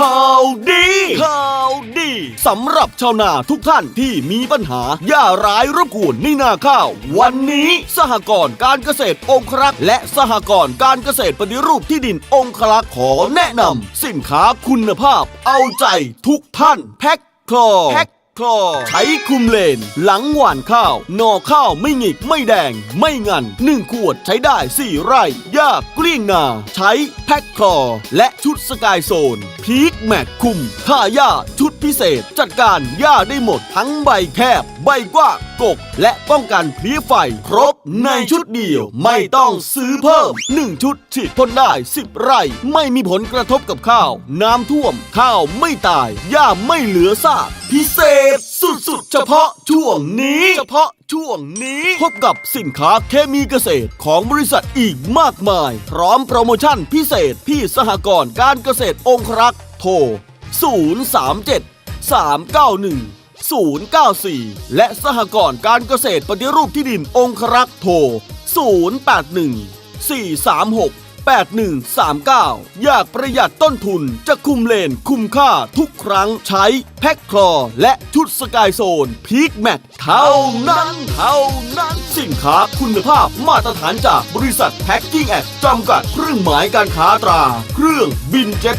ข่าวดีข่าวดีสำหรับชาวนาทุกท่านที่มีปัญหาหญ้าร้ายรบกวนในนาข้าว วันนี้สหกรณ์การเกษตรองครักษ์และสหกรณ์การเกษตรปฏิรูปที่ดินองครักษ์ขอแนะนำสินค้าคุณภาพเอาใจทุกท่านแพ็คคลอแพ็ค คลอใช้คุมเลน หลังหว่านข้าวหน่อข้าวไม่หงิกไม่แดง ไม่งันหนึ่งขวดใช้ได้ 4 ไร่หญ้าเกลี้ยงนา ใช้แพ็คคลอและชุดสกายโซน พีคแม็กคุมค่ายาชุด พิเศษ จัดการหญ้าได้หมดทั้งใบแคบ ใบกว้างกก และป้องกันเพลี้ยไฟครบในชุดเดียวไม่ต้องซื้อเพิ่ม 1 ชุดฉีดพ่นได้ 10 ไร่ ไม่มีผลกระทบกับข้าว น้ำท่วม ข้าวไม่ตายหญ้าไม่เหลือซากพิเศษสุดๆ เฉพาะช่วงนี้ เฉพาะช่วงนี้พบกับสินค้าเคมีเกษตรของบริษัทอีกมากมาย พร้อมโปรโมชั่นพิเศษที่สหกรณ์การเกษตรองครักษ์โทร 037 391 094 และสหกรณ์การเกษตรปฏิรูปที่ดินองครักษ์โทร 081 436 8139 อยากประหยัดต้นทุนจะคุมเลนคุ้มค่าทุกครั้งใช้แพ็คคลอและชุดสกายโซนพีคแมทเท่านั้นเท่านั้น สินค้าคุณภาพมาตรฐานจากบริษัทแพ็คกิ้งแอดจำกัดเครื่องหมายการค้าตรา เครื่องบินเจ็ต